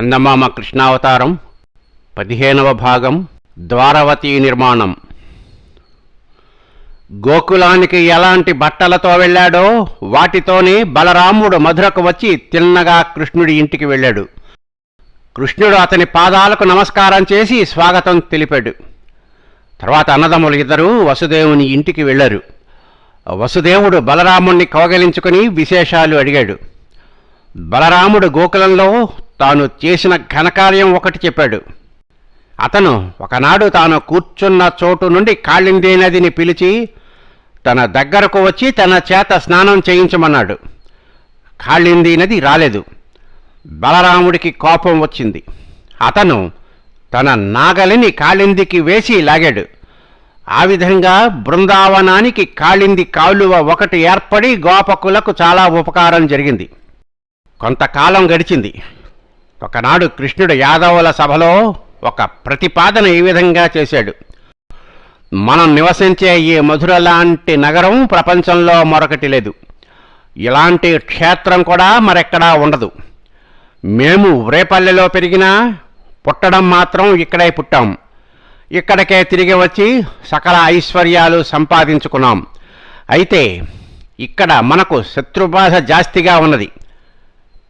చందమామ కృష్ణావతారం పదిహేనవ భాగం ద్వారవతి నిర్మాణం. గోకులానికి ఎలాంటి బట్టలతో వెళ్ళాడో వాటితోనే బలరాముడు మధురకు వచ్చి తిన్నగా కృష్ణుడి ఇంటికి వెళ్ళాడు. కృష్ణుడు అతని పాదాలకు నమస్కారం చేసి స్వాగతం తెలిపాడు. తర్వాత అన్నదమ్ములు ఇద్దరూ వసుదేవుని ఇంటికి వెళ్ళారు. వసుదేవుడు బలరాముణ్ణి కౌగలించుకుని విశేషాలు అడిగాడు. బలరాముడు గోకులంలో తాను చేసిన ఘనకార్యం ఒకటి చెప్పాడు. అతను ఒకనాడు తాను కూర్చున్న చోటు నుండి కాళిందే నదిని పిలిచి తన దగ్గరకు వచ్చి తన చేత స్నానం చేయించమన్నాడు. కాళింది నది రాలేదు. బలరాముడికి కోపం వచ్చింది. అతను తన నాగలిని కాళిందికి వేసి లాగాడు. ఆ విధంగా బృందావనానికి కాళింది కాలువ ఒకటి ఏర్పడి గోపకులకు చాలా ఉపకారం జరిగింది. కొంతకాలం గడిచింది. ఒకనాడు కృష్ణుడు యాదవుల సభలో ఒక ప్రతిపాదన ఈ విధంగా చేశాడు. మనం నివసించే ఈ మధుర లాంటి నగరం ప్రపంచంలో మరొకటి లేదు. ఇలాంటి క్షేత్రం కూడా మరెక్కడా ఉండదు. మేము రేపల్లెలో పెరిగినా పుట్టడం మాత్రం ఇక్కడే పుట్టాం. ఇక్కడికే తిరిగి వచ్చి సకల ఐశ్వర్యాలు సంపాదించుకున్నాం. అయితే ఇక్కడ మనకు శత్రుబాధ జాస్తిగా ఉన్నది.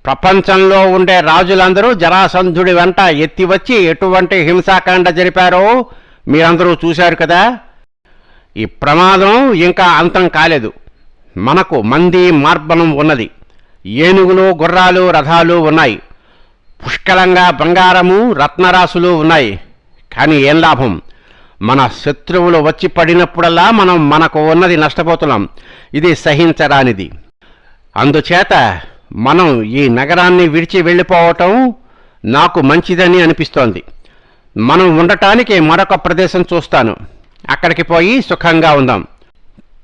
ప్రపంచంలో ఉండే రాజులందరూ జరాసంధుడి వెంట ఎత్తి వచ్చి ఎటువంటి హింసాకాండ జరిపారో మీరందరూ చూశారు కదా? ఈ ప్రమాదం ఇంకా అంతం కాలేదు. మనకు మంది మార్బలం ఉన్నది. ఏనుగులు గుర్రాలు రథాలు ఉన్నాయి. పుష్కలంగా బంగారము రత్నరాశులు ఉన్నాయి. కానీ ఏం లాభం? మన శత్రువులు వచ్చి పడినప్పుడల్లా మనం మనకు ఉన్నది నష్టపోతున్నాం. ఇది సహించరానిది. అందుచేత మనం ఈ నగరాన్ని విడిచి వెళ్ళిపోవటం నాకు మంచిదని అనిపిస్తోంది. మనం ఉండటానికి మరొక ప్రదేశం చూస్తాను. అక్కడికి పోయి సుఖంగా ఉందాం.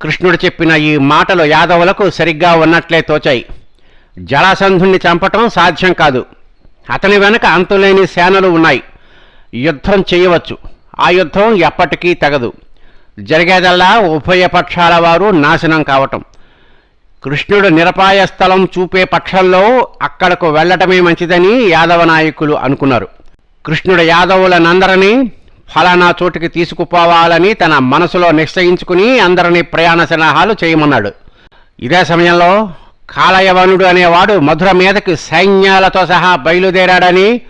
కృష్ణుడు చెప్పిన ఈ మాటలు యాదవులకు సరిగ్గా ఉన్నట్లే తోచాయి. జరాసంధుణ్ణి చంపటం సాధ్యం కాదు. అతని వెనక అంతులేని సేనలు ఉన్నాయి. యుద్ధం చేయవచ్చు. ఆ యుద్ధం ఎప్పటికీ తగదు. జరిగేదల్లా ఉభయ పక్షాల వారు నాశనం కావటం. కృష్ణుడు నిరపాయ స్థలం చూపే పక్షంలో అక్కడకు వెళ్ళటమే మంచిదని యాదవ నాయకులు అనుకున్నారు. కృష్ణుడు యాదవులనందరినీ ఫలానా చోటికి తీసుకుపోవాలని తన మనసులో నిశ్చయించుకుని అందరినీ ప్రయాణ సన్నాహాలు చేయమన్నాడు. ఇదే సమయంలో కాలయవనుడు అనేవాడు మధుర మీదకి సైన్యాలతో సహా బయలుదేరాడని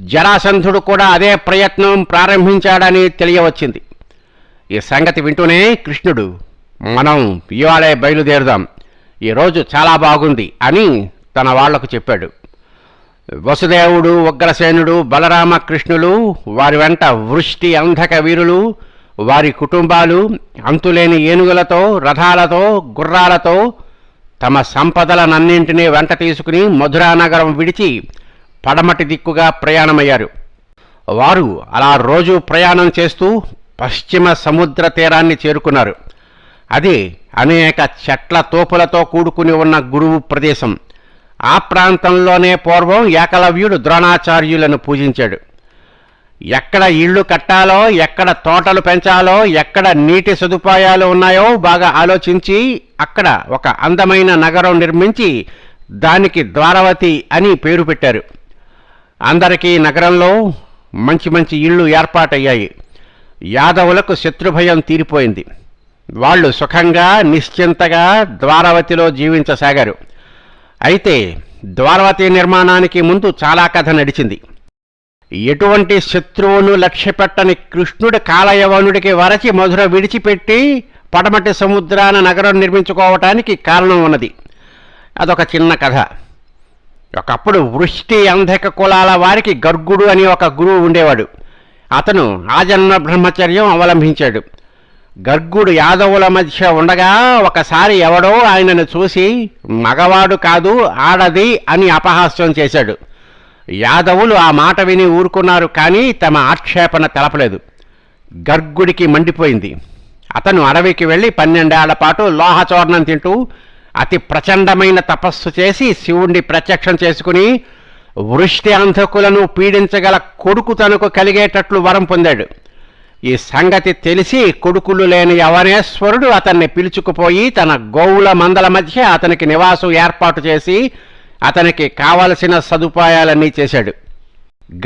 జరాసంధుడు కూడా అదే ప్రయత్నం ప్రారంభించాడని తెలియవచ్చింది. ఈ సంగతి వింటూనే కృష్ణుడు మనం ఇవాళే బయలుదేరుదాం. ఈరోజు చాలా బాగుంది అని తన వాళ్ళకు చెప్పాడు. వసుదేవుడు ఉగ్రసేనుడు బలరామకృష్ణులు వారి వెంట వృష్టి అంధక వీరులు వారి కుటుంబాలు అంతులేని ఏనుగులతో రథాలతో గుర్రాలతో తమ సంపదలనన్నింటినీ వెంట తీసుకుని మధురానగరం విడిచి పడమటి దిక్కుగా ప్రయాణమయ్యారు. వారు అలా రోజు ప్రయాణం చేస్తూ పశ్చిమ సముద్ర తీరాన్ని చేరుకున్నారు. అది అనేక చెట్ల తోపులతో కూడుకుని ఉన్న గురువు ప్రదేశం. ఆ ప్రాంతంలోనే పూర్వం ఏకలవ్యుడు ద్రోణాచార్యులను పూజించాడు. ఎక్కడ ఇళ్ళు కట్టాలో ఎక్కడ తోటలు పెంచాలో ఎక్కడ నీటి సదుపాయాలు ఉన్నాయో బాగా ఆలోచించి అక్కడ ఒక అందమైన నగరం నిర్మించి దానికి ద్వారవతి అని పేరు పెట్టారు. అందరికీ నగరంలో మంచి మంచి ఇళ్ళు ఏర్పాటయ్యాయి. యాదవులకు శత్రుభయం తీరిపోయింది. వాళ్ళు సుఖంగా నిశ్చింతగా ద్వారవతిలో జీవించసాగారు. అయితే ద్వారవతి నిర్మాణానికి ముందు చాలా కథ నడిచింది. ఎటువంటి శత్రువును లక్ష్యపెట్టని కృష్ణుడు కాలయవనుడికి వరచి మధుర విడిచిపెట్టి పడమటి సముద్రాన నగరం నిర్మించుకోవటానికి కారణం ఉన్నది. అదొక చిన్న కథ. ఒకప్పుడు వృష్టి అంధక కులాల వారికి గర్గుడు అని ఒక గురువు ఉండేవాడు. అతను ఆజన్మ బ్రహ్మచర్యం అవలంబించాడు గర్గుడు యాదవుల మధ్య ఉండగా ఒకసారి ఎవడో ఆయనను చూసి మగవాడు కాదు ఆడది అని అపహాస్యం చేశాడు. యాదవులు ఆ మాట విని ఊరుకున్నారు కానీ తమ ఆక్షేపణ తెలపలేదు. గర్గుడికి మండిపోయింది. అతను అడవికి వెళ్ళి పన్నెండేళ్ళ పాటు లోహచూర్ణం తింటూ అతి ప్రచండమైన తపస్సు చేసి శివుణ్ణి ప్రత్యక్షం చేసుకుని వృష్టి అంధకులను పీడించగల కొడుకు తనకు కలిగేటట్లు వరం పొందాడు. ఈ సంగతి తెలిసి కొడుకులు లేని యవనేశ్వరుడు అతన్ని పిలుచుకుపోయి తన గోవుల మందల మధ్య అతనికి నివాసం ఏర్పాటు చేసి అతనికి కావలసిన సదుపాయాలన్నీ చేశాడు.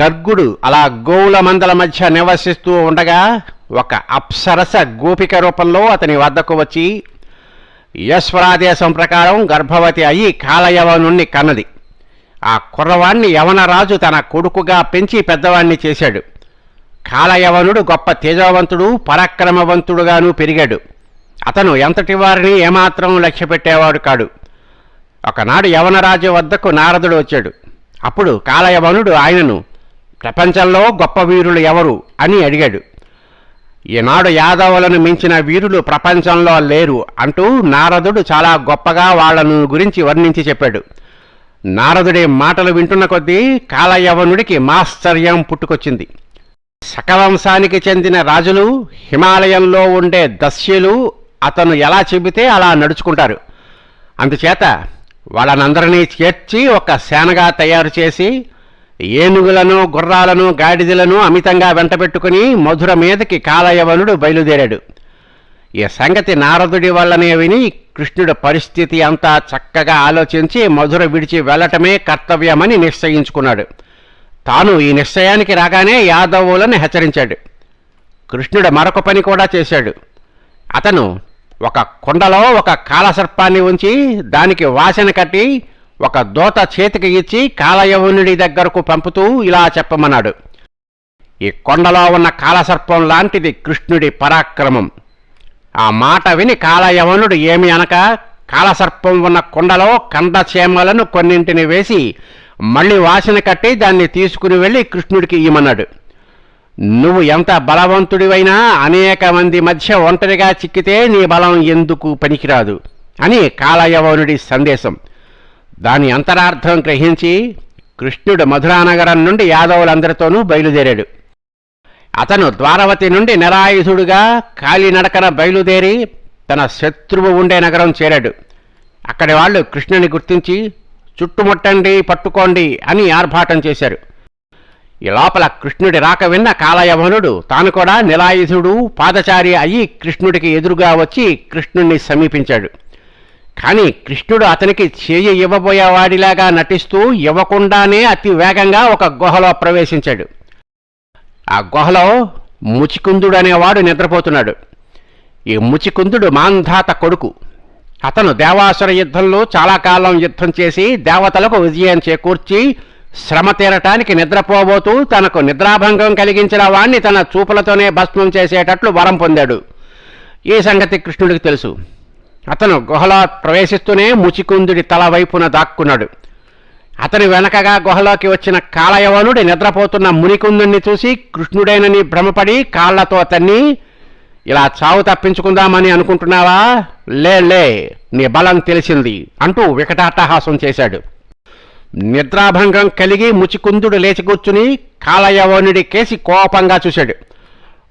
గర్గుడు అలా గోవుల మందల మధ్య నివసిస్తూ ఉండగా ఒక అప్సరస గోపిక రూపంలో అతని వద్దకు వచ్చి యశ్వరాదేశం ప్రకారం గర్భవతి అయి కాలయవనుణ్ణి కన్నది. ఆ కుర్రవాణ్ణి యవనరాజు తన కొడుకుగా పెంచి పెద్దవాణ్ణి చేశాడు. కాలయవనుడు గొప్ప తేజవంతుడు పరాక్రమవంతుడుగాను పెరిగాడు. అతను ఎంతటి వారిని ఏమాత్రం లక్ష్యపెట్టేవాడు కాడు. ఒకనాడు యవనరాజు వద్దకు నారదుడు వచ్చాడు. అప్పుడు కాలయవనుడు ఆయనను ప్రపంచంలో గొప్ప వీరులు ఎవరు? అని అడిగాడు. ఈనాడు యాదవులను మించిన వీరులు ప్రపంచంలో లేరు అంటూ నారదుడు చాలా గొప్పగా వాళ్ళను గురించి వర్ణించి చెప్పాడు. నారదుడి మాటలు వింటున్న కొద్దీ కాలయవనుడికి మాశ్చర్యం పుట్టుకొచ్చింది. శకవంశానికి చెందిన రాజులు హిమాలయంలో ఉండే దస్యులు అతను ఎలా చెబితే అలా నడుచుకుంటారు. అందుచేత వాళ్ళనందరినీ చేర్చి ఒక సేనగా తయారు చేసి ఏనుగులను గుర్రాలను గాడిదలను అమితంగా వెంటబెట్టుకుని మధుర మీదకి కాలయవనుడు బయలుదేరాడు. ఈ సంగతి నారదుడి వల్లనే విని కృష్ణుడి పరిస్థితి అంతా చక్కగా ఆలోచించి మధుర విడిచి వెళ్ళటమే కర్తవ్యమని నిశ్చయించుకున్నాడు. తాను ఈ నిశ్చయానికి రాగానే యాదవులను హెచ్చరించాడు. కృష్ణుడు మరొక పని కూడా చేశాడు. అతను ఒక కుండలో ఒక కాలసర్పాన్ని ఉంచి దానికి వాసన కట్టి ఒక దోత చేతికి ఇచ్చి కాలయవనుడి దగ్గరకు పంపుతూ ఇలా చెప్పమన్నాడు. ఈ కొండలో ఉన్న కాలసర్పం లాంటిది కృష్ణుడి పరాక్రమం. ఆ మాట విని కాలయవనుడు ఏమి అనక కాలసర్పం ఉన్న కుండలో కండచేమలను కొన్నింటిని వేసి మళ్ళీ వాసన కట్టి దాన్ని తీసుకుని వెళ్ళి కృష్ణుడికి ఇమ్మన్నాడు నువ్వు ఎంత బలవంతుడివైనా అనేక మంది మధ్య ఒంటరిగా చిక్కితే నీ బలం ఎందుకు పనికిరాదు అని కాలయవనుడి సందేశం. దాని అంతరార్థం గ్రహించి కృష్ణుడు మధురానగరం నుండి యాదవులందరితోనూ బయలుదేరాడు. అతను ద్వారవతి నుండి నిరాయుధుడుగా కాలినడకన బయలుదేరి తన శత్రువు ఉండే నగరం చేరాడు. అక్కడి వాళ్ళు కృష్ణుని గుర్తించి చుట్టుముట్టండి పట్టుకోండి అని ఆర్భాటం చేశారు. ఈ లోపల కృష్ణుడి రాక విన్న కాలయవనుడు తాను కూడా నిలాయుధుడు పాదచారి అయి కృష్ణుడికి ఎదురుగా వచ్చి కృష్ణుణ్ణి సమీపించాడు. కానీ కృష్ణుడు అతనికి చేయి ఇవ్వబోయేవాడిలాగా నటిస్తూ ఇవ్వకుండానే అతి వేగంగా ఒక గుహలో ప్రవేశించాడు. ఆ గుహలో ముచికుందుడు అనేవాడు నిద్రపోతున్నాడు. ఈ ముచికుందుడు మాంధాత కొడుకు. అతను దేవాసుర యుద్ధంలో చాలా కాలం యుద్ధం చేసి దేవతలకు విజయం చేకూర్చి శ్రమ తీరటానికి నిద్రపోబోతూ తనకు నిద్రాభంగం కలిగించిన వాణ్ణి తన చూపులతోనే భస్మం చేసేటట్లు వరం పొందాడు. ఈ సంగతి కృష్ణుడికి తెలుసు. అతను గుహలో ప్రవేశిస్తూనే ముచికుందుడి తల వైపున దాక్కున్నాడు. అతని వెనకగా గుహలోకి వచ్చిన కాలయవనుడి నిద్రపోతున్న మునికుందుణ్ణి చూసి కృష్ణుడేనని భ్రమపడి కాళ్ళతో తన్ని ఇలా చావు తప్పించుకుందామని అనుకుంటున్నావా? లే లే నీ బలం తెలిసింది అంటూ వికటాట్టహాసం చేశాడు. నిద్రాభంగం కలిగి ముచికుందుడు లేచి కూర్చుని కాలయవనుడి కేసి కోపంగా చూశాడు.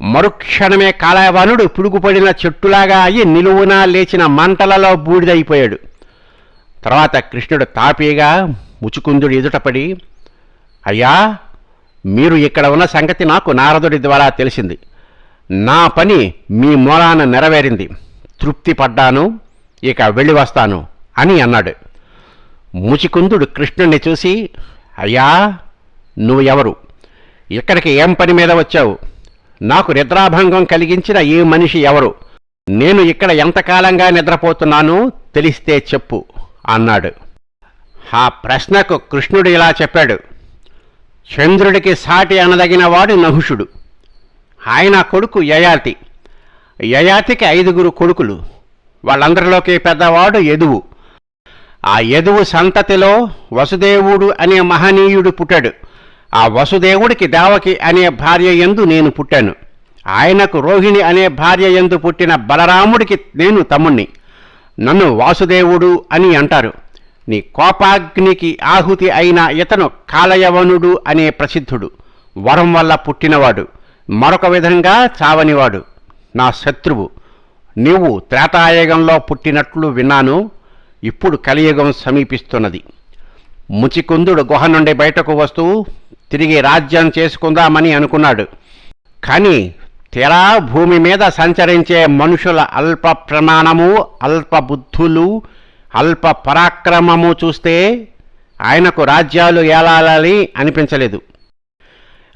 మరుక్షణమే కాలయవనుడు పిడుగుపడిన చెట్టులాగా అయి నిలువునా లేచిన మంటలలో బూడిదైపోయాడు. తర్వాత కృష్ణుడు తాపీగా ముచుకుందుడు ఎదుటపడి అయ్యా మీరు ఇక్కడ ఉన్న సంగతి నాకు నారదుడి ద్వారా తెలిసింది. నా పని మీ మూలాన నెరవేరింది. తృప్తి పడ్డాను ఇక వెళ్ళి వస్తాను అని అన్నాడు. ముచికుందుడు కృష్ణుణ్ణి చూసి అయ్యా నువ్వు ఎవరు? ఇక్కడికి ఏం పని మీద వచ్చావు? నాకు నిద్రాభంగం కలిగించిన ఈ మనిషి ఎవరు? నేను ఇక్కడ ఎంతకాలంగా నిద్రపోతున్నానో తెలిస్తే చెప్పు అన్నాడు. ఆ ప్రశ్నకు కృష్ణుడు ఇలా చెప్పాడు. చంద్రుడికి సాటి అనదగిన వాడు నహుషుడు. ఆయన కొడుకు యయాతి. యయాతికి ఐదుగురు కొడుకులు. వాళ్ళందరిలోకి పెద్దవాడు యదువు. ఆ యదువు సంతతిలో వసుదేవుడు అనే మహనీయుడు పుట్టాడు. ఆ వసుదేవుడికి దేవకి అనే భార్య ఎందు నేను పుట్టాను. ఆయనకు రోహిణి అనే భార్య ఎందు పుట్టిన బలరాముడికి నేను తమ్ముణ్ణి. నన్ను వాసుదేవుడు అని అంటారు. నీ కోపాగ్నికి ఆహుతి అయిన ఇతను కాలయవనుడు అనే ప్రసిద్ధుడు. వరం వల్ల పుట్టినవాడు. మరొక విధంగా చావనివాడు. నా శత్రువు. నీవు త్రేతాయుగంలో పుట్టినట్లు విన్నాను. ఇప్పుడు కలియుగం సమీపిస్తున్నది. ముచికుందుడు గుహ నుండి బయటకు వస్తూ తిరిగి రాజ్యం చేసుకుందామని అనుకున్నాడు. కానీ తెరా భూమి మీద సంచరించే మనుషుల అల్ప ప్రమాణము అల్ప బుద్ధులు అల్ప పరాక్రమము చూస్తే ఆయనకు రాజ్యాలు ఏలాలని అనిపించలేదు.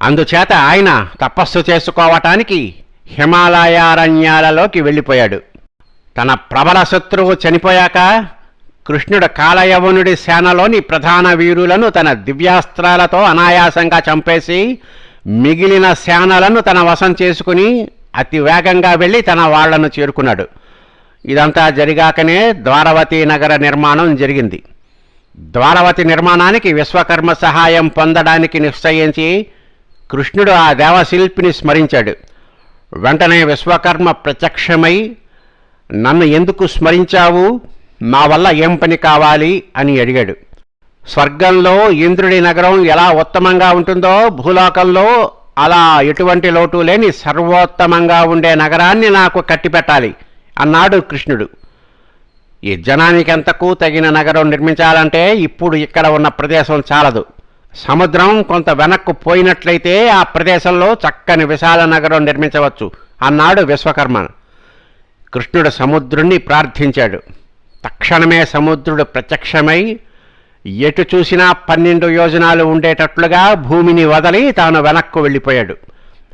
అందుచేత ఆయన తపస్సు చేసుకోవటానికి హిమాలయారణ్యాలలోకి వెళ్ళిపోయాడు. తన ప్రబల శత్రువు చనిపోయాక కృష్ణుడు కాలయవనుడి సేనలోని ప్రధాన వీరులను తన దివ్యాస్త్రాలతో అనాయాసంగా చంపేసి మిగిలిన సేనలను తన వశం చేసుకుని అతి వేగంగా వెళ్ళి తన వాళ్ళను చేరుకున్నాడు. ఇదంతా జరిగాకనే ద్వారవతి నగర నిర్మాణం జరిగింది. ద్వారవతి నిర్మాణానికి విశ్వకర్మ సహాయం పొందడానికి నిశ్చయించి కృష్ణుడు ఆ దేవశిల్పిని స్మరించాడు. వెంటనే విశ్వకర్మ ప్రత్యక్షమై నన్ను ఎందుకు స్మరించావు? నా వల్ల ఏం పని కావాలి? అని అడిగాడు. స్వర్గంలో ఇంద్రుడి నగరం ఎలా ఉత్తమంగా ఉంటుందో భూలోకంలో అలా ఎటువంటి లోటు లేని సర్వోత్తమంగా ఉండే నగరాన్ని నాకు కట్టిపెట్టాలి అన్నాడు కృష్ణుడు. ఈ జనానికెంతకు తగిన నగరం నిర్మించాలంటే ఇప్పుడు ఇక్కడ ఉన్న ప్రదేశం చాలదు. సముద్రం కొంత వెనక్కు పోయినట్లయితే ఆ ప్రదేశంలో చక్కని విశాల నగరం నిర్మించవచ్చు. అన్నాడు విశ్వకర్మ. కృష్ణుడు సముద్రుణ్ణి ప్రార్థించాడు. తక్షణమే సముద్రుడు ప్రత్యక్షమై ఎటు చూసినా పన్నెండు యోజనాలు ఉండేటట్లుగా భూమిని వదలి తాను వెనక్కు వెళ్ళిపోయాడు.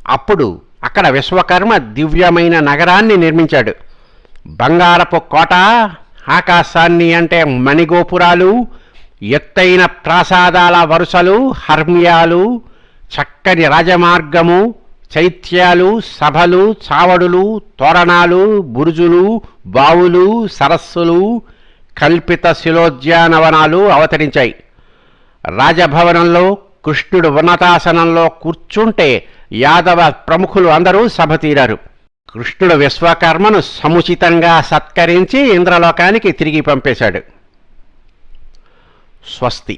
అప్పుడు అక్కడ విశ్వకర్మ దివ్యమైన నగరాన్ని నిర్మించాడు. బంగారపు కోట ఆకాశాన్ని అంటే మణిగోపురాలు ఎత్తైన ప్రాసాదాల వరుసలు హర్మ్యాలు చక్కని రాజమార్గము చైత్యాలు సభలు చావడులు తోరణాలు బురుజులు బావులు సరస్సులు కల్పిత శిలోద్యానవనాలు అవతరించాయి. రాజభవనంలో కృష్ణుడు ఉన్నతాసనంలో కూర్చుంటే యాదవ ప్రముఖులు అందరూ సభ తీరారు. కృష్ణుడు విశ్వకర్మను సముచితంగా సత్కరించి ఇంద్రలోకానికి తిరిగి పంపేశాడు. స్వస్తి